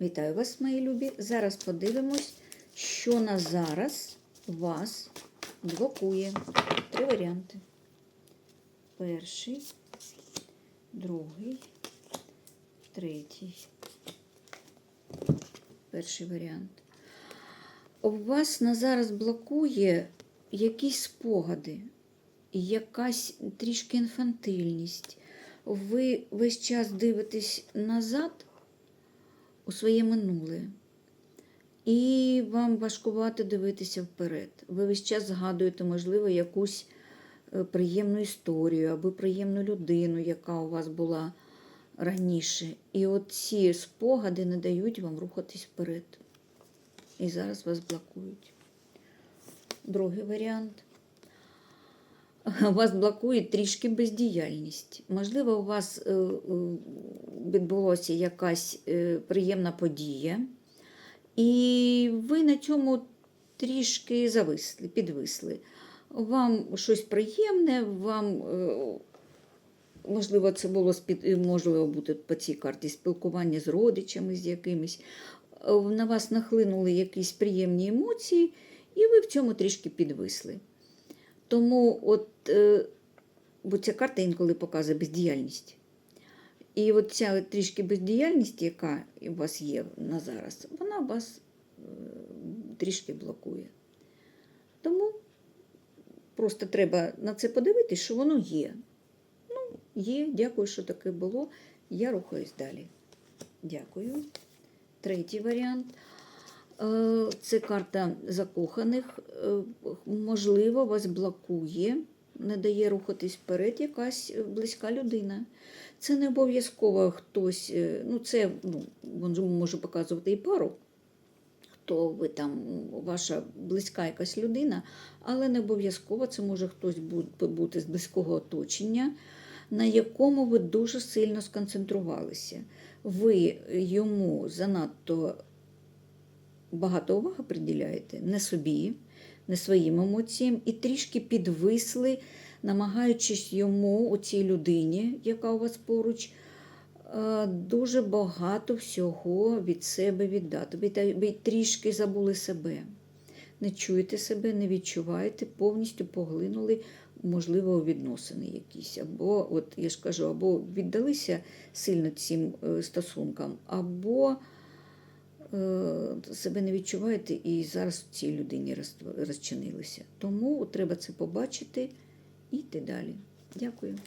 Вітаю вас, мої любі. Зараз подивимось, що на зараз вас блокує. Три варіанти. Перший, другий, третій. Перший варіант. У вас на зараз блокує якісь спогади, якась трішки інфантильність. Ви весь час дивитесь назад у своє минуле. І вам важкувато дивитися вперед. Ви весь час згадуєте, можливо, якусь е, приємну історію або приємну людину, яка у вас була раніше. І от ці спогади не дають вам рухатись вперед. І зараз вас блокують. Другий варіант. Вас блокує трішки бездіяльність. Можливо, у вас е, е, відбулася якась е, приємна подія, і ви на цьому трішки зависли, підвисли. Вам щось приємне, вам, е, можливо, це було можливо бути по цій карті спілкування з родичами, з якимись. Е, На вас нахлинули якісь приємні емоції, і ви в цьому трішки підвисли. Тому, от, е, бо ця карта інколи показує бездіяльність. І от ця трішки бездіяльність, яка у вас є на зараз, вона вас е, трішки блокує. Тому просто треба на це подивитись, що воно є. Ну, є, дякую, що таке було. Я рухаюсь далі. Дякую. Третій варіант. Е, Це карта закоханих. Е, Можливо, вас блокує, не дає рухатись вперед якась е, близька людина. Це не обов'язково хтось, е, ну це ну, він може показувати і пару, хто ви там, ваша близька якась людина, але не обов'язково це може хтось бути з близького оточення, на якому ви дуже сильно сконцентрувалися. Ви йому занадто багато уваги приділяєте не собі, не своїм емоціям, і трішки підвисли, намагаючись йому, у цій людині, яка у вас поруч, е, дуже багато всього від себе віддати. Ви трішки забули себе. Не чуєте себе, не відчуваєте, повністю поглинули, можливо, відносини якісь. Або, от я ж кажу, або віддалися сильно цим е, стосункам, або себе не відчуваєте і зараз в цій людині роз- розчинилися. Тому треба це побачити і йти далі. Дякую.